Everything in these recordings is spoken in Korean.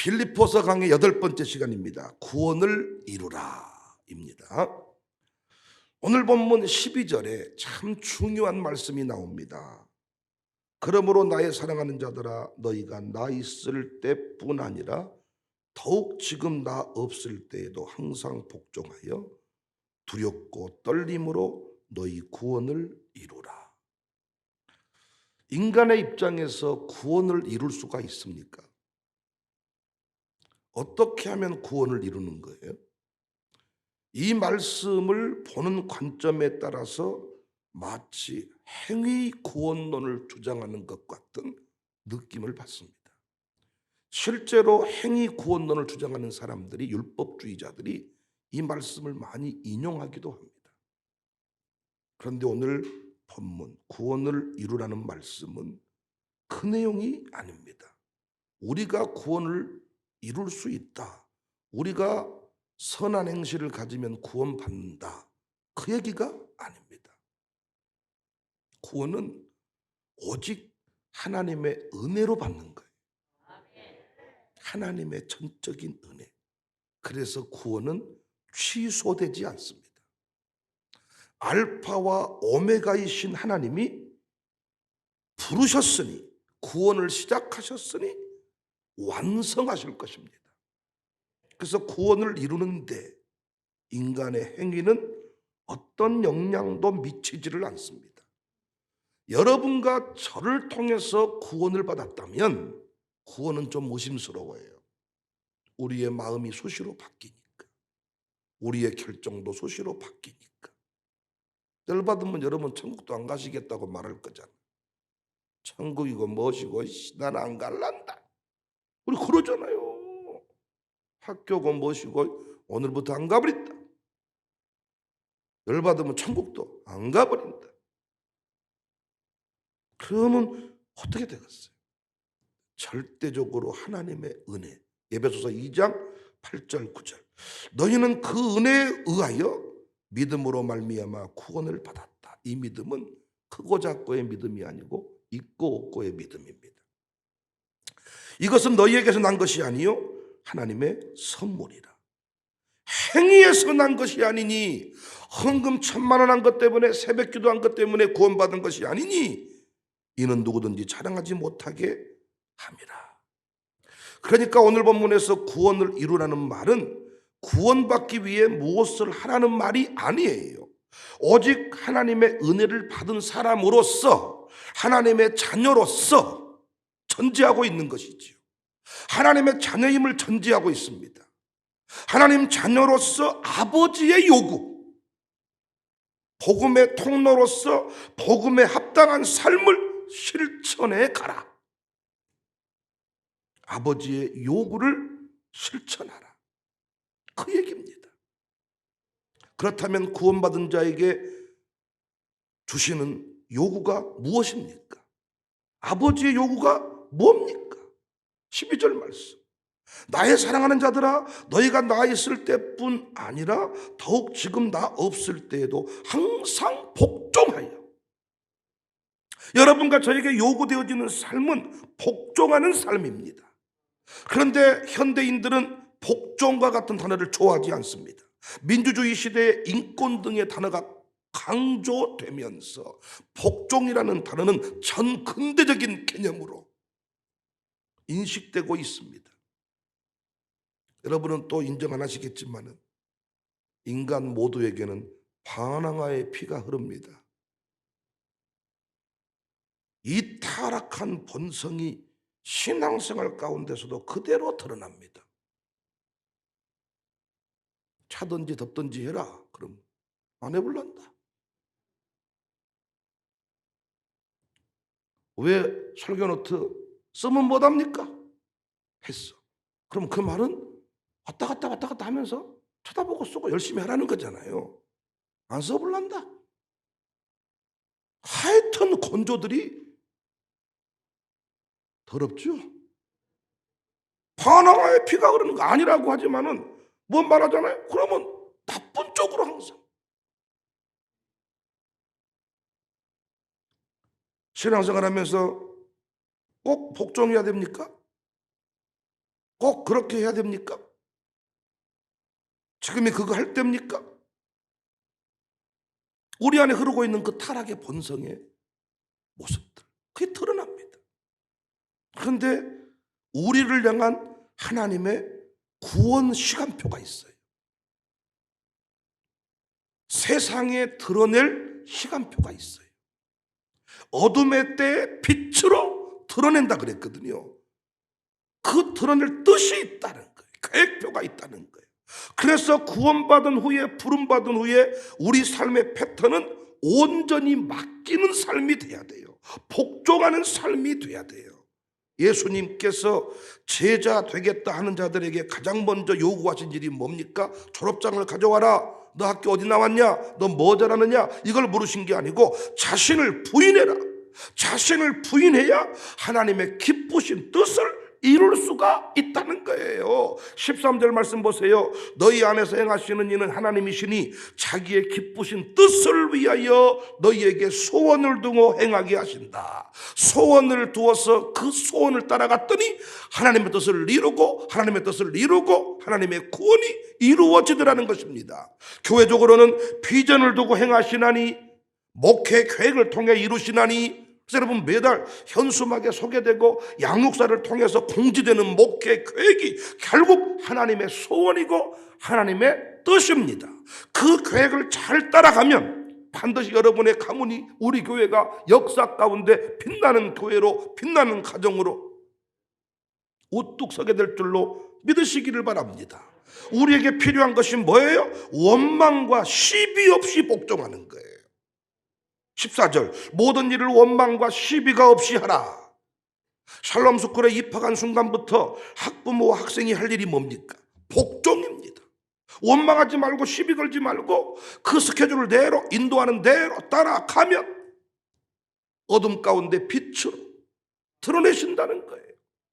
빌리포서 강의 여덟 번째 시간입니다. 구원을 이루라입니다. 오늘 본문 12절에 참 중요한 말씀이 나옵니다. 그러므로 나의 사랑하는 자들아 너희가 나 있을 때뿐 아니라 더욱 지금 나 없을 때에도 항상 복종하여 두렵고 떨림으로 너희 구원을 이루라. 인간의 입장에서 구원을 이룰 수가 있습니까? 어떻게 하면 구원을 이루는 거예요? 이 말씀을 보는 관점에 따라서 마치 행위 구원론을 주장하는 것 같은 느낌을 받습니다. 실제로 행위 구원론을 주장하는 사람들이 율법주의자들이 이 말씀을 많이 인용하기도 합니다. 그런데 오늘 본문 구원을 이루라는 말씀은 그 내용이 아닙니다. 우리가 구원을 이룰 수 있다. 우리가 선한 행실을 가지면 구원받는다. 그 얘기가 아닙니다. 구원은 오직 하나님의 은혜로 받는 거예요. 하나님의 전적인 은혜. 그래서 구원은 취소되지 않습니다. 알파와 오메가이신 하나님이 부르셨으니 구원을 시작하셨으니 완성하실 것입니다. 그래서 구원을 이루는데 인간의 행위는 어떤 영향도 미치지를 않습니다. 여러분과 저를 통해서 구원을 받았다면 구원은 좀 의심스러워요. 우리의 마음이 수시로 바뀌니까. 우리의 결정도 수시로 바뀌니까. 열 받으면 여러분 천국도 안 가시겠다고 말할 거잖아. 천국이고 무엇이고 난안 갈란다. 우리 그러잖아요. 학교고 무엇이고 오늘부터 안 가버린다. 열 받으면 천국도 안 가버린다. 그러면 어떻게 되겠어요? 절대적으로 하나님의 은혜. 예배소서 2장 8절 9절. 너희는 그 은혜에 의하여 믿음으로 말미암아 구원을 받았다. 이 믿음은 크고 작고의 믿음이 아니고 있고 없고의 믿음입니다. 이것은 너희에게서 난 것이 아니요 하나님의 선물이라. 행위에서 난 것이 아니니 헌금 천만 원 한 것 때문에 새벽 기도한 것 때문에 구원받은 것이 아니니 이는 누구든지 자랑하지 못하게 함이라. 그러니까 오늘 본문에서 구원을 이루라는 말은 구원받기 위해 무엇을 하라는 말이 아니에요. 오직 하나님의 은혜를 받은 사람으로서 하나님의 자녀로서 전제하고 있는 것이지요. 하나님의 자녀임을 전제하고 있습니다. 하나님 자녀로서 아버지의 요구, 복음의 통로로서 복음에 합당한 삶을 실천해 가라. 아버지의 요구를 실천하라. 그 얘기입니다. 그렇다면 구원받은 자에게 주시는 요구가 무엇입니까? 아버지의 요구가 뭡니까? 12절 말씀. 나의 사랑하는 자들아 너희가 나 있을 때뿐 아니라 더욱 지금 나 없을 때에도 항상 복종하여 여러분과 저에게 요구되어지는 삶은 복종하는 삶입니다. 그런데 현대인들은 복종과 같은 단어를 좋아하지 않습니다. 민주주의 시대의 인권 등의 단어가 강조되면서 복종이라는 단어는 전 근대적인 개념으로 인식되고 있습니다. 여러분은 또 인정 안 하시겠지만은 인간 모두에게는 반항아의 피가 흐릅니다. 이 타락한 본성이 신앙생활 가운데서도 그대로 드러납니다. 차든지 덥든지 해라. 그럼 안 해볼란다. 왜 설교 노트 쓰면 못합니까? 했어. 그럼 그 말은 왔다 갔다 왔다 갔다 하면서 쳐다보고 쓰고 열심히 하라는 거잖아요. 안 써볼란다. 하여튼 건조들이 더럽죠? 파나마의 피가 흐르는 거 아니라고 하지만은 뭔 말하잖아요? 그러면 나쁜 쪽으로 항상. 신앙생활 하면서 꼭 복종해야 됩니까? 꼭 그렇게 해야 됩니까? 지금이 그거 할 때입니까? 우리 안에 흐르고 있는 그 타락의 본성의 모습들 그게 드러납니다. 그런데 우리를 향한 하나님의 구원 시간표가 있어요. 세상에 드러낼 시간표가 있어요. 어둠의 때에 빛으로 드러낸다 그랬거든요. 그 드러낼 뜻이 있다는 거예요. 계획표가 있다는 거예요. 그래서 구원받은 후에 부름받은 후에 우리 삶의 패턴은 온전히 맡기는 삶이 돼야 돼요. 복종하는 삶이 돼야 돼요. 예수님께서 제자 되겠다 하는 자들에게 가장 먼저 요구하신 일이 뭡니까? 졸업장을 가져와라. 너 학교 어디 나왔냐? 너 뭐 잘하느냐? 이걸 물으신 게 아니고 자신을 부인해라. 자신을 부인해야 하나님의 기쁘신 뜻을 이룰 수가 있다는 거예요. 13절 말씀 보세요. 너희 안에서 행하시는 이는 하나님이시니 자기의 기쁘신 뜻을 위하여 너희에게 소원을 두고 행하게 하신다. 소원을 두어서 그 소원을 따라갔더니 하나님의 뜻을 이루고 하나님의 뜻을 이루고 하나님의 구원이 이루어지더라는 것입니다. 교회적으로는 비전을 두고 행하시나니 목회 계획을 통해 이루시나니 여러분 매달 현수막에 소개되고 양육사를 통해서 공지되는 목회 계획이 결국 하나님의 소원이고 하나님의 뜻입니다. 그 계획을 잘 따라가면 반드시 여러분의 가문이 우리 교회가 역사 가운데 빛나는 교회로 빛나는 가정으로 우뚝 서게 될 줄로 믿으시기를 바랍니다. 우리에게 필요한 것이 뭐예요? 원망과 시비 없이 복종하는 거예요. 14절 모든 일을 원망과 시비가 없이 하라. 샬롬 스쿨에 입학한 순간부터 학부모와 학생이 할 일이 뭡니까? 복종입니다. 원망하지 말고 시비 걸지 말고 그 스케줄을 대로 인도하는 대로 따라가면 어둠 가운데 빛으로 드러내신다는 거예요.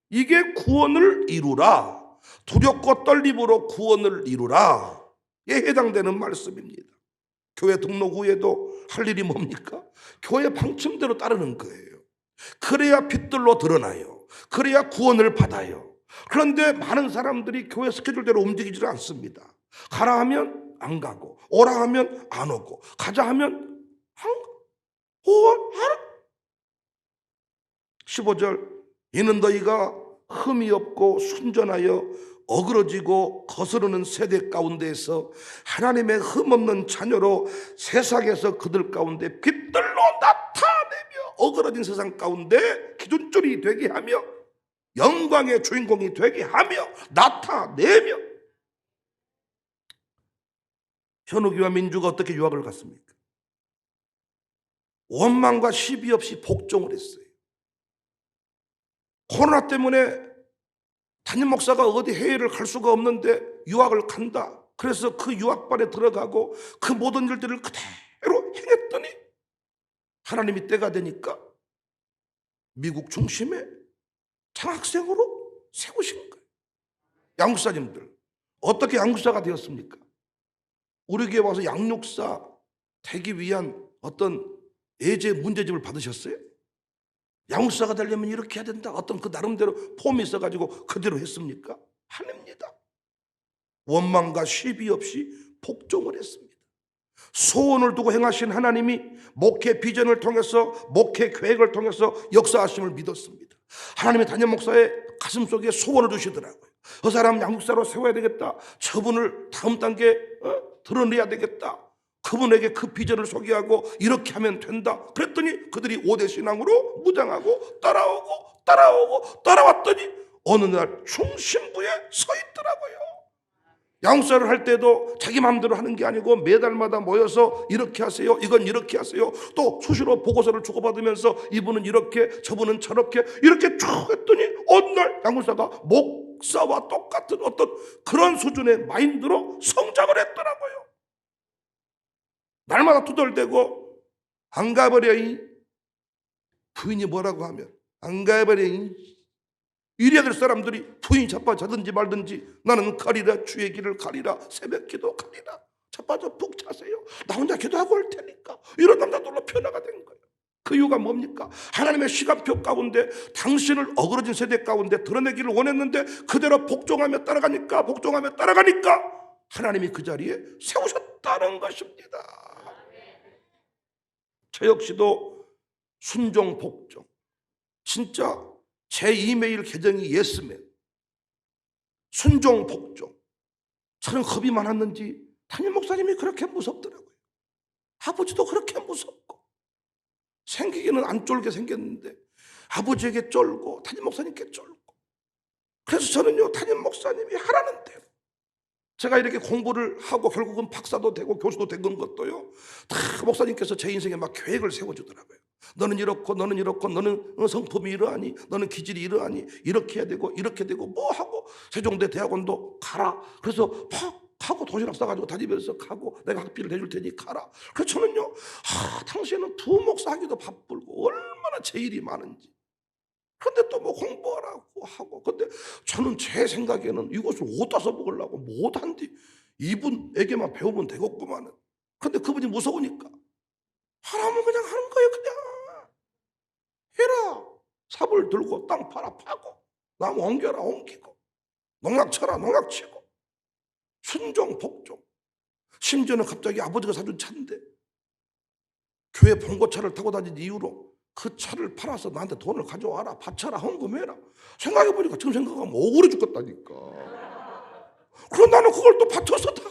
이게 구원을 이루라. 두렵고 떨림으로 구원을 이루라. 에 해당되는 말씀입니다. 교회 등록 후에도 할 일이 뭡니까? 교회 방침대로 따르는 거예요. 그래야 빛들로 드러나요. 그래야 구원을 받아요. 그런데 많은 사람들이 교회 스케줄대로 움직이질 않습니다. 가라 하면 안 가고, 오라 하면 안 오고, 가자 하면 안 가. 오, 알아. 15절. 이는 너희가 흠이 없고 순전하여 어그러지고 거스르는 세대 가운데에서 하나님의 흠없는 자녀로 세상에서 그들 가운데 빛들로 나타내며 어그러진 세상 가운데 기준줄이 되게 하며 영광의 주인공이 되게 하며 나타내며 현욱이와 민주가 어떻게 유학을 갔습니까? 원망과 시비 없이 복종을 했어요. 코로나 때문에 담임 목사가 어디 해외를 갈 수가 없는데 유학을 간다. 그래서 그 유학반에 들어가고 그 모든 일들을 그대로 행했더니 하나님이 때가 되니까 미국 중심의 장학생으로 세우신 거예요. 양육사님들 어떻게 양육사가 되었습니까? 우리 교회 와서 양육사 되기 위한 어떤 예제 문제집을 받으셨어요? 양육사가 되려면 이렇게 해야 된다. 어떤 그 나름대로 폼이 있어가지고 그대로 했습니까? 아닙니다. 원망과 시비 없이 복종을 했습니다. 소원을 두고 행하신 하나님이 목회 비전을 통해서 목회 계획을 통해서 역사하심을 믿었습니다. 하나님의 단임 목사의 가슴 속에 소원을 두시더라고요. 그 사람 양육사로 세워야 되겠다. 저분을 다음 단계 어? 드러내야 되겠다. 그분에게 그 비전을 소개하고 이렇게 하면 된다. 그랬더니 그들이 5대 신앙으로 무장하고 따라오고 따라오고 따라왔더니 어느 날 중심부에 서 있더라고요. 양육사를 할 때도 자기 마음대로 하는 게 아니고 매달마다 모여서 이렇게 하세요. 이건 이렇게 하세요. 또 수시로 보고서를 주고받으면서 이분은 이렇게 저분은 저렇게 이렇게 쭉 했더니 어느 날 양육사가 목사와 똑같은 어떤 그런 수준의 마인드로 성장을 했더라고요. 날마다 투덜대고 안 가버려이 부인이 뭐라고 하면 안 가버려이 이래야 될 사람들이 부인이 자빠자든지 말든지 나는 가리라 주의 길을 가리라 새벽 기도 가리라. 자빠져 푹 자세요. 나 혼자 기도하고 올 테니까. 이런 남자들로 변화가 된 거예요. 그 이유가 뭡니까? 하나님의 시간표 가운데 당신을 어그러진 세대 가운데 드러내기를 원했는데 그대로 복종하며 따라가니까 복종하며 따라가니까 하나님이 그 자리에 세우셨다는 것입니다. 저 역시도 순종 복종. 진짜 제 이메일 계정이 예스맨. 순종 복종. 저는 겁이 많았는지 담임 목사님이 그렇게 무섭더라고요. 아버지도 그렇게 무섭고 생기기는 안 쫄게 생겼는데 아버지에게 쫄고 담임 목사님께 쫄고 그래서 저는요 담임 목사님이 하라는 대로 제가 이렇게 공부를 하고 결국은 박사도 되고 교수도 된 것도요 다 목사님께서 제 인생에 막 계획을 세워주더라고요. 너는 이렇고 너는 이렇고 너는 어, 성품이 이러하니 너는 기질이 이러하니 이렇게 해야 되고 이렇게 되고 뭐 하고 세종대 대학원도 가라. 그래서 팍 하고 도시락 싸가지고 다니면서 가고 내가 학비를 내줄 테니 가라. 그래서 저는요 아, 당시에는 부목사 하기도 바쁘고 얼마나 제 일이 많은지. 근데 또 뭐 공부하라고 하고. 근데 저는 제 생각에는 이것을 어디다 써먹으려고 못한디 이분에게만 배우면 되겠구만은 근데 그분이 무서우니까. 하라면 그냥 하는 거예요 그냥. 해라. 삽을 들고 땅 팔아 파고 나무 옮겨라 옮기고 농락 쳐라 농락 치고. 순종 복종. 심지어는 갑자기 아버지가 사준 차인데 교회 봉고차를 타고 다닌 이유로 그 차를 팔아서 나한테 돈을 가져와라 바쳐라 헌금해라. 생각해보니까 지금 생각하면 억울해 죽겠다니까. 그럼 나는 그걸 또 바쳐서 다.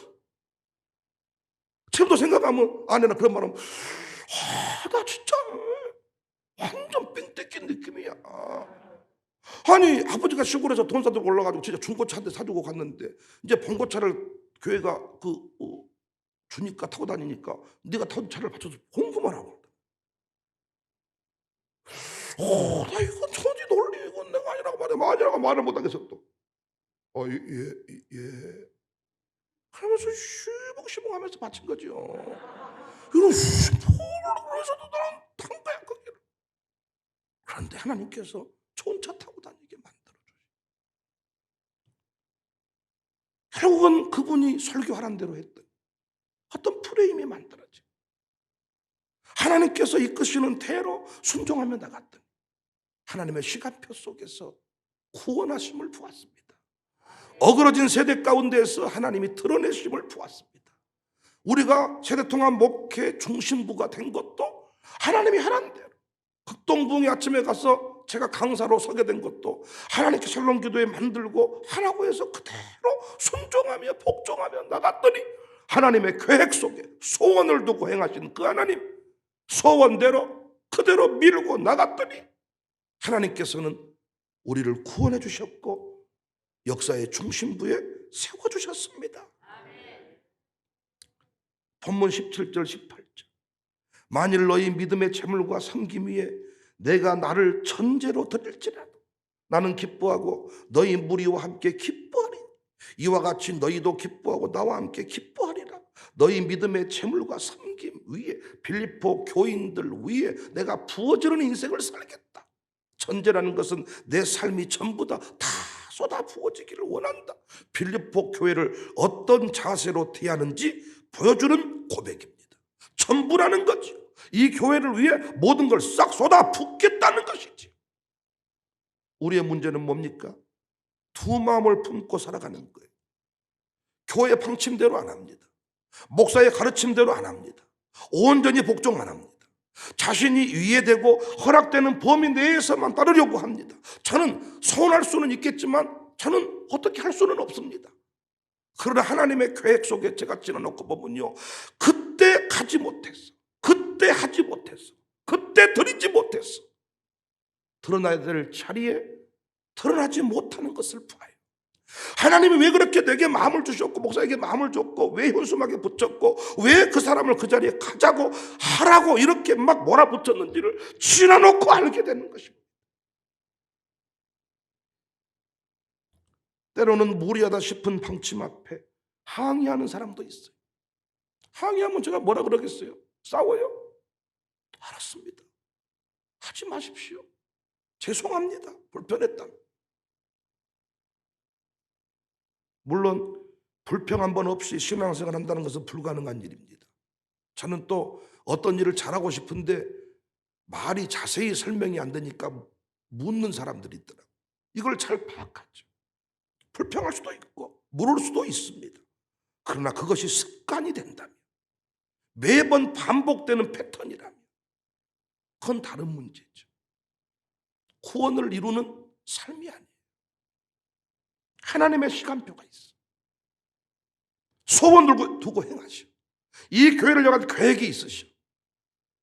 지금도 생각하면 아내는 그런 말하면 아, 나 진짜 완전 삥 뜯긴 느낌이야. 아니 아버지가 시골에서 돈 사들고 올라가지고 진짜 중고차 한 대 사주고 갔는데 이제 봉고차를 교회가 그 어, 주니까 타고 다니니까 네가 타던 차를 받쳐서 공금을 하고 어, 나 이건 천지 논리 이건 내가 아니라고 말해 아니라고 말을 못하겠어 또. 어, 예, 예, 예. 그러면서 쉬먹쉬먹하면서 바친 거죠. 이런 쉬먹으면서도 나는 탄 거야 거기를. 그런데 하나님께서 좋은 차 타고 다니게 만들어주시 결국은 그분이 설교하는 대로 했던 어떤 프레임이 만들어지 하나님께서 이끄시는 대로 순종하며 나갔던 하나님의 시간표 속에서 구원하심을 보았습니다. 어그러진 세대 가운데에서 하나님이 드러내심을 보았습니다. 우리가 세대통합 목회 중심부가 된 것도 하나님이 하라는 대로 극동부흥의 아침에 가서 제가 강사로 서게 된 것도 하나님께 샬롬 기도에 만들고 하라고 해서 그대로 순종하며 복종하며 나갔더니 하나님의 계획 속에 소원을 두고 행하신 그 하나님 소원대로 그대로 밀고 나갔더니 하나님께서는 우리를 구원해 주셨고 역사의 중심부에 세워 주셨습니다. 본문 17절 18절. 만일 너희 믿음의 재물과 섬김 위에 내가 나를 천재로 드릴지라도 나는 기뻐하고 너희 무리와 함께 기뻐하리 이와 같이 너희도 기뻐하고 나와 함께 기뻐하리라. 너희 믿음의 재물과 섬김 위에 빌리포 교인들 위에 내가 부어지는 인생을 살겠다 천재라는 것은 내 삶이 전부 다 다 쏟아 부어지기를 원한다 빌리포 교회를 어떤 자세로 대하는지 보여주는 고백입니다 전부라는 거죠 이 교회를 위해 모든 걸 싹 쏟아 붓겠다는 것이지. 우리의 문제는 뭡니까? 두 마음을 품고 살아가는 거예요. 교회 방침대로 안 합니다. 목사의 가르침대로 안 합니다. 온전히 복종 안 합니다. 자신이 이해되고 허락되는 범위 내에서만 따르려고 합니다. 저는 서운할 수는 있겠지만 저는 어떻게 할 수는 없습니다. 그러나 하나님의 계획 속에 제가 지나놓고 보면요. 그때 가지 못했어. 그때 하지 못했어. 그때 드리지 못했어. 드러나야 될 자리에 드러나지 못하는 것을 봐요. 하나님이 왜 그렇게 내게 마음을 주셨고 목사에게 마음을 줬고 왜 현수막에 붙였고 왜 그 사람을 그 자리에 가자고 하라고 이렇게 막 몰아붙였는지를 지나놓고 알게 되는 것입니다. 때로는 무리하다 싶은 방침 앞에 항의하는 사람도 있어요. 항의하면 제가 뭐라 그러겠어요? 싸워요? 알았습니다. 하지 마십시오. 죄송합니다. 불편했다. 물론 불평 한 번 없이 신앙생활 한다는 것은 불가능한 일입니다. 저는 또 어떤 일을 잘하고 싶은데 말이 자세히 설명이 안 되니까 묻는 사람들이 있더라고요. 이걸 잘 파악하죠. 불평할 수도 있고 물을 수도 있습니다. 그러나 그것이 습관이 된다면 매번 반복되는 패턴이라면 그건 다른 문제죠. 구원을 이루는 삶이 아니에요. 하나님의 시간표가 있어. 소원 두고, 두고 행하시오. 이 교회를 향한 계획이 있으시오.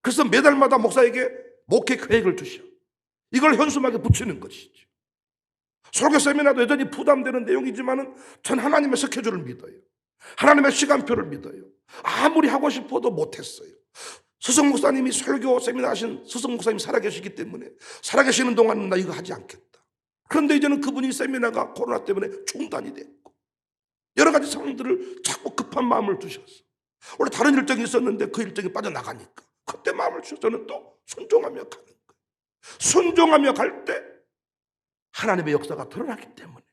그래서 매달마다 목사에게 목회 계획을 주시오. 이걸 현수막에 붙이는 것이죠. 설교 세미나도 여전히 부담되는 내용이지만은 전 하나님의 스케줄을 믿어요. 하나님의 시간표를 믿어요. 아무리 하고 싶어도 못했어요. 스승 목사님이 설교 세미나 하신 스승 목사님이 살아계시기 때문에 살아계시는 동안은 나 이거 하지 않겠다. 그런데 이제는 그분이 세미나가 코로나 때문에 중단이 됐고 여러 가지 상황들을 자꾸 급한 마음을 두셨어. 원래 다른 일정이 있었는데 그 일정이 빠져나가니까 그때 마음을 주셔서 저는 또 순종하며 가는 거예요. 순종하며 갈 때 하나님의 역사가 드러나기 때문에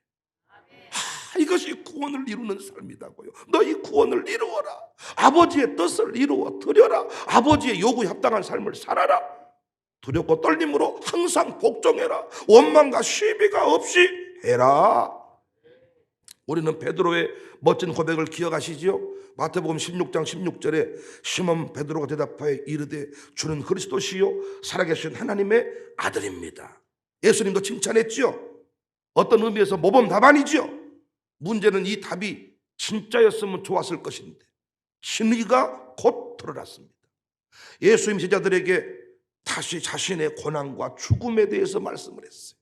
아, 이것이 구원을 이루는 삶이다고요. 너희 구원을 이루어라. 아버지의 뜻을 이루어 드려라. 아버지의 요구에 합당한 삶을 살아라. 두렵고 떨림으로 항상 복종해라. 원망과 시비가 없이 해라. 우리는 베드로의 멋진 고백을 기억하시지요? 마태복음 16장 16절에 시몬 베드로가 대답하여 이르되 주는 그리스도시요 살아계신 하나님의 아들입니다. 예수님도 칭찬했지요. 어떤 의미에서 모범 답안이지요. 문제는 이 답이 진짜였으면 좋았을 것인데 신의가 곧 드러났습니다. 예수님 제자들에게 다시 자신의 고난과 죽음에 대해서 말씀을 했어요.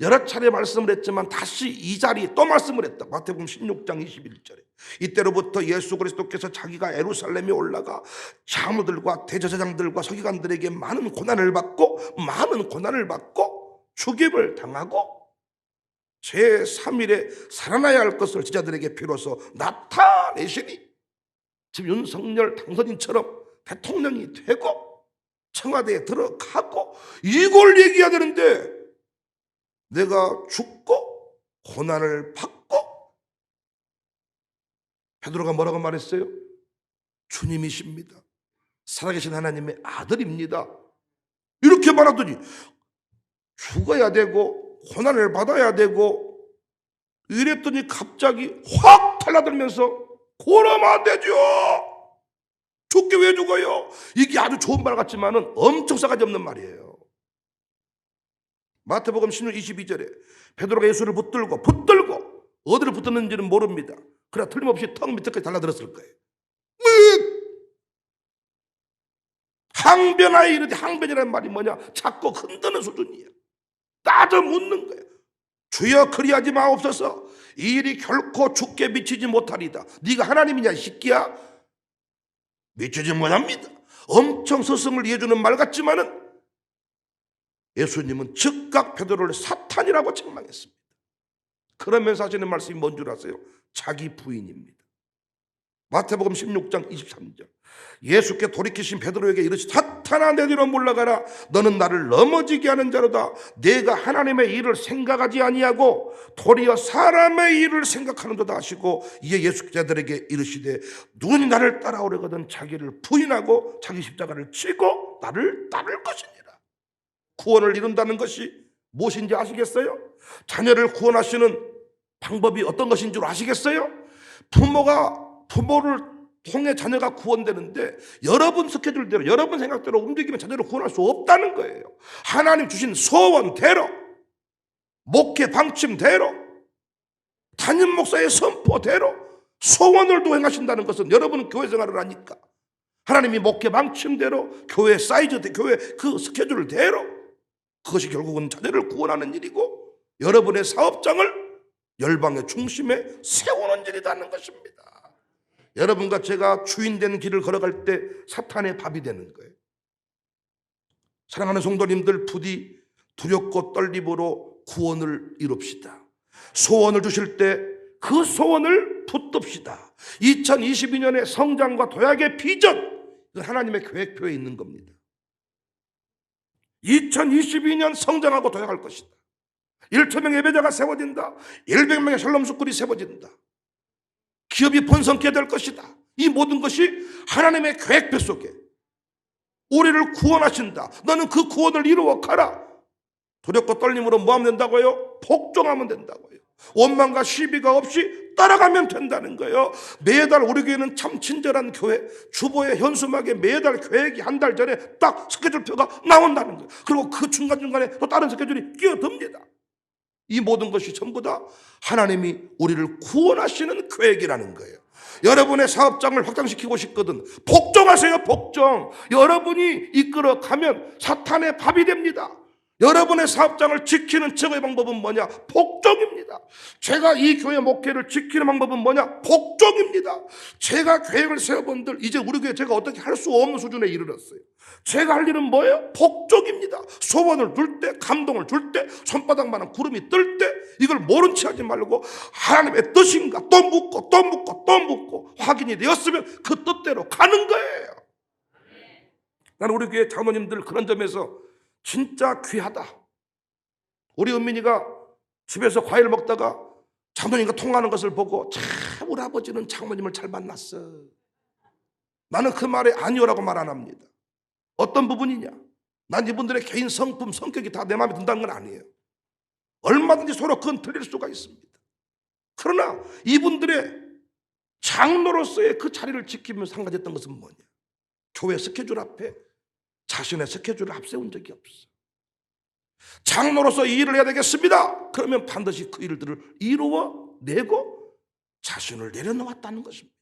여러 차례 말씀을 했지만 다시 이 자리에 또 말씀을 했다. 마태복음 16장 21절에. 이때로부터 예수 그리스도께서 자기가 예루살렘에 올라가 장로들과 대제사장들과 서기관들에게 많은 고난을 받고 많은 고난을 받고 죽임을 당하고 제 3일에 살아나야 할 것을 제자들에게 비로소 나타내시니 지금 윤석열 당선인처럼 대통령이 되고 청와대에 들어가고 이걸 얘기해야 되는데 내가 죽고 고난을 받고 베드로가 뭐라고 말했어요? 주님이십니다. 살아계신 하나님의 아들입니다. 이렇게 말하더니 죽어야 되고 고난을 받아야 되고 이랬더니 갑자기 확 달라들면서 안 되죠. 죽게 왜 죽어요? 이게 아주 좋은 말 같지만은 엄청 싸가지 없는 말이에요. 마태복음 16 22절에 베드로가 예수를 붙들고 붙들고 어디를 붙었는지는 모릅니다. 그러나 틀림없이 턱 밑에까지 달라들었을 거예요. 음! 항변하여 이르되 항변이라는 말이 뭐냐? 자꾸 흔드는 수준이에요. 따져 묻는 거예요. 주여 그리하지 마옵소서. 이 일이 결코 죽게 미치지 못하리다. 네가 하나님이냐 이 새끼야? 미치지 못합니다. 엄청 스승을 이해주는 말 같지만은 예수님은 즉각 베드로를 사탄이라고 책망했습니다. 그러면서 하시는 말씀이 뭔 줄 아세요? 자기 부인입니다. 마태복음 16장 23절. 예수께 돌이키신 베드로에게 이르시 사탄아 내 뒤로 물러가라 너는 나를 넘어지게 하는 자로다 내가 하나님의 일을 생각하지 아니하고 도리어 사람의 일을 생각하는도다 하시고 이에 예수께들에게 이르시되 누구니 나를 따라오려거든 자기를 부인하고 자기 십자가를 치고 나를 따를 것이니라 구원을 이룬다는 것이 무엇인지 아시겠어요? 자녀를 구원하시는 방법이 어떤 것인 줄 아시겠어요? 부모가 부모를 통해 자녀가 구원되는데 여러분 스케줄대로 여러분 생각대로 움직이면 자녀를 구원할 수 없다는 거예요. 하나님 주신 소원대로 목회 방침대로 담임 목사의 선포대로 소원을 도행하신다는 것은 여러분은 교회 생활을 하니까 하나님이 목회 방침대로 교회 사이즈 교회 그 스케줄대로 그것이 결국은 자녀를 구원하는 일이고 여러분의 사업장을 열방의 중심에 세우는 일이라는 것입니다. 여러분과 제가 되는 길을 걸어갈 때 사탄의 밥이 되는 거예요. 사랑하는 성도님들 부디 두렵고 떨림으로 구원을 이룹시다. 소원을 주실 때 그 소원을 붙듭시다. 2022년의 성장과 도약의 비전, 하나님의 계획표에 있는 겁니다. 2022년 성장하고 도약할 것이다. 1천명 예배자가 세워진다. 100명의 샬롬 스쿨이 세워진다. 기업이 번성케 될 것이다. 이 모든 것이 하나님의 계획표 속에 우리를 구원하신다. 너는 그 구원을 이루어 가라. 두렵고 떨림으로 뭐 하면 된다고요? 복종하면 된다고요. 원망과 시비가 없이 따라가면 된다는 거예요. 매달 우리 교회는 참 친절한 교회, 주보에 현수막에 매달 계획이 한 달 전에 딱 스케줄표가 나온다는 거예요. 그리고 그 중간중간에 또 다른 스케줄이 끼어듭니다. 이 모든 것이 전부 다 하나님이 우리를 구원하시는 계획이라는 거예요. 여러분의 사업장을 확장시키고 싶거든. 복종하세요, 복종. 여러분이 이끌어 가면 사탄의 밥이 됩니다. 여러분의 사업장을 지키는 최고의 방법은 뭐냐? 복종입니다. 제가 이 교회 목회를 지키는 방법은 뭐냐? 복종입니다. 제가 계획을 세워본들 이제 우리 교회 제가 어떻게 할 수 없는 수준에 이르렀어요. 제가 할 일은 뭐예요? 복종입니다. 소원을 둘 때, 감동을 줄 때, 손바닥만한 구름이 뜰 때, 이걸 모른 체 하지 말고 하나님의 뜻인가 또 묻고 또 묻고 또 묻고 확인이 되었으면 그 뜻대로 가는 거예요. 나는 우리 교회 장로님들 그런 점에서 진짜 귀하다. 우리 은민이가 집에서 과일 먹다가 장모님과 통화하는 것을 보고 참 우리 아버지는 장모님을 잘 만났어. 나는 그 말에 아니오라고 말 안 합니다. 어떤 부분이냐? 난 이분들의 개인 성품, 성격이 다 내 마음에 든다는 건 아니에요. 얼마든지 서로 그건 틀릴 수가 있습니다. 그러나 이분들의 장로로서의 그 자리를 지키면서 한 가지 했던 것은 뭐냐? 교회 스케줄 앞에 자신의 스케줄을 앞세운 적이 없어. 장로로서 이 일을 해야 되겠습니다. 그러면 반드시 그 일들을 이루어내고 자신을 내려놓았다는 것입니다.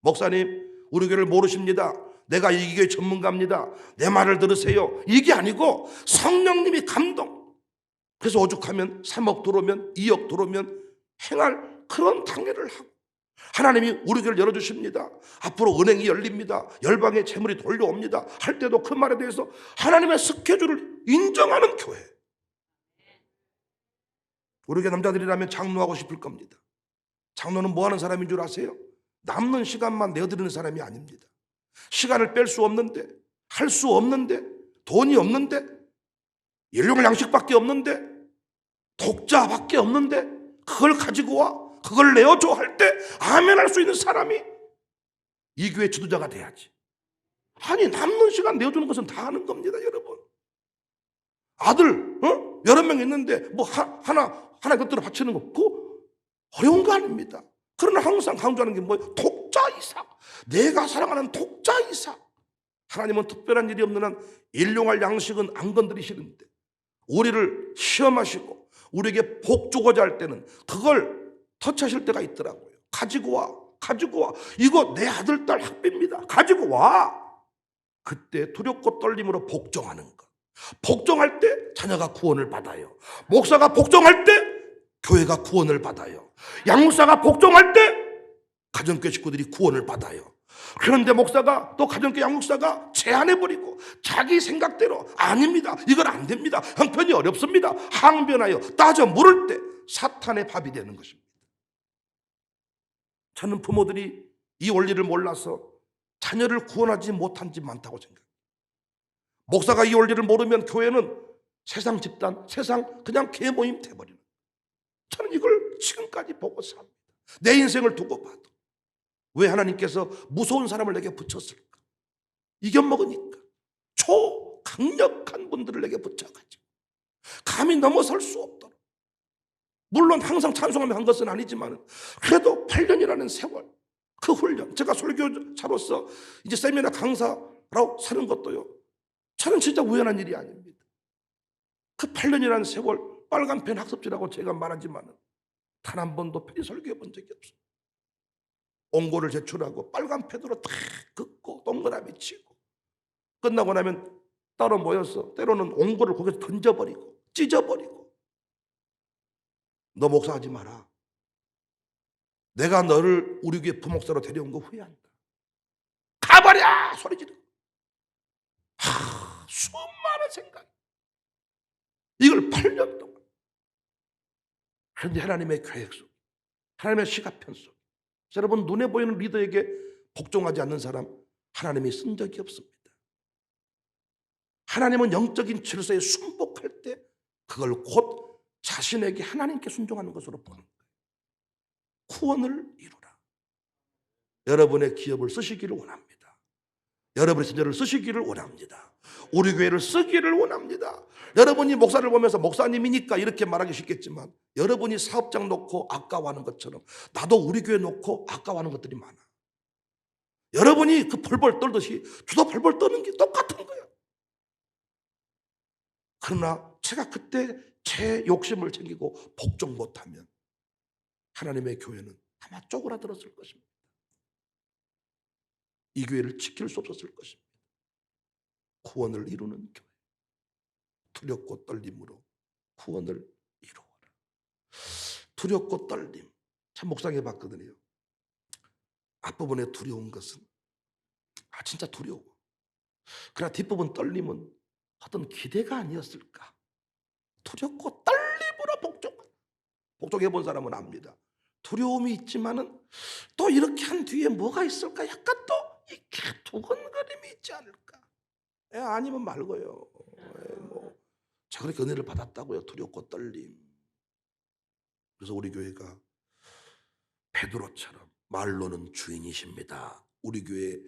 목사님, 우리 교회를 모르십니다. 내가 이 교회 전문가입니다. 내 말을 들으세요. 이게 아니고 성령님이 감동. 그래서 오죽하면 3억 들어오면 2억 들어오면 행할 그런 당회를 하고 하나님이 우리 교회를 열어주십니다. 앞으로 은행이 열립니다. 열방의 재물이 돌려옵니다. 할 때도 그 말에 대해서 하나님의 스케줄을 인정하는 교회. 우리 교회 남자들이라면 장로하고 싶을 겁니다. 장로는 뭐 하는 사람인 줄 아세요? 남는 시간만 내어드리는 사람이 아닙니다. 시간을 뺄 수 없는데, 할 수 없는데, 돈이 없는데, 일용 양식밖에 없는데, 독자밖에 없는데, 그걸 가지고 와. 그걸 내어줘 할 때 아멘 할 수 있는 사람이 이 교회 지도자가 돼야지. 아니 남는 시간 내어주는 것은 다 하는 겁니다, 여러분. 아들, 어? 여러 명 있는데 뭐 하, 하나 하나 것들을 바치는 거, 그 어려운 거 아닙니다. 그러나 항상 강조하는 게 뭐예요? 독자 이삭. 내가 사랑하는 독자 이삭. 하나님은 특별한 일이 없는 한 일용할 양식은 안 건드리시는데 우리를 시험하시고 우리에게 복 주고자 할 때는 그걸 터치하실 때가 있더라고요. 가지고 와, 가지고 와. 이거 내 아들, 딸 학비입니다. 가지고 와. 그때 두렵고 떨림으로 복종하는 것. 복종할 때 자녀가 구원을 받아요. 목사가 복종할 때 교회가 구원을 받아요. 양육사가 복종할 때 가정교회 식구들이 구원을 받아요. 그런데 목사가 또 가정교회 양육사가 제안해버리고 자기 생각대로 아닙니다. 이건 안 됩니다. 형편이 어렵습니다. 항변하여 따져 물을 때 사탄의 밥이 되는 것입니다. 저는 부모들이 이 원리를 몰라서 자녀를 구원하지 못한 집 많다고 생각합니다. 목사가 이 원리를 모르면 교회는 세상 집단, 세상 그냥 개모임 돼버리는. 저는 이걸 지금까지 보고 삽니다. 내 인생을 두고 봐도 왜 하나님께서 무서운 사람을 내게 붙였을까? 이겨먹으니까 초강력한 분들을 내게 붙여가지고 감히 넘어설 수 없도록 물론 항상 찬송하며 한 것은 아니지만 그래도 8년이라는 세월 그 훈련 제가 설교자로서 이제 세미나 강사라고 사는 것도요 저는 진짜 우연한 일이 아닙니다. 그 8년이라는 세월 빨간 펜 학습지라고 제가 말하지만 단 한 번도 편히 설교해 본 적이 없어요. 옹고를 제출하고 빨간 펜으로 탁 긋고 동그라미 치고 끝나고 나면 따로 모여서 때로는 옹고를 거기서 던져버리고 찢어버리고 너 목사하지 마라. 내가 너를 우리 교회 부목사로 데려온 거 후회한다. 가버려! 소리 지르 하, 수많은 생각. 이걸 8년 동안. 그런데 하나님의 계획 속, 하나님의 시가편 속, 여러분 눈에 보이는 리더에게 복종하지 않는 사람 하나님이 쓴 적이 없습니다. 하나님은 영적인 질서에 순복할 때 그걸 곧 자신에게 하나님께 순종하는 것으로 보는 거예요. 구원을 이루라. 여러분의 기업을 쓰시기를 원합니다. 여러분의 자녀를 쓰시기를 원합니다. 우리 교회를 쓰기를 원합니다. 여러분이 목사를 보면서 목사님이니까 이렇게 말하기 쉽겠지만 여러분이 사업장 놓고 아까워하는 것처럼 나도 우리 교회 놓고 아까워하는 것들이 많아. 여러분이 그 벌벌 떨듯이 주도 벌벌 떠는 게 거야. 그러나 제가 그때 제 욕심을 챙기고 복종 못하면 하나님의 교회는 아마 쪼그라들었을 것입니다. 이 교회를 지킬 수 없었을 것입니다. 구원을 이루는 교회. 두렵고 떨림으로 구원을 이루어라. 두렵고 떨림. 참 묵상해 봤거든요. 앞부분에 두려운 것은 아 진짜 두려워. 그러나 뒷부분 떨림은 어떤 기대가 아니었을까? 두렵고 떨림으로 복종. 복종해 본 사람은 압니다. 두려움이 있지만은 또 이렇게 한 뒤에 뭐가 있을까? 약간 또 이렇게 두근거림이 있지 않을까? 예, 아니면 말고요. 예, 뭐 제가 그렇게 은혜를 받았다고요. 두렵고 떨림. 그래서 우리 교회가 베드로처럼 말로는 주인이십니다. 우리 교회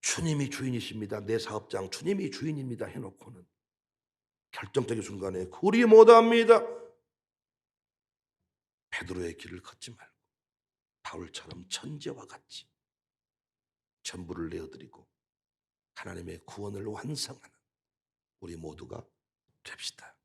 주님이 주인이십니다. 내 사업장 주님이 주인입니다. 해놓고는 결정적인 순간에 우리 못합니다. 베드로의 길을 걷지 말고 바울처럼 천재와 같이 전부를 내어드리고 하나님의 구원을 완성하는 우리 모두가 됩시다.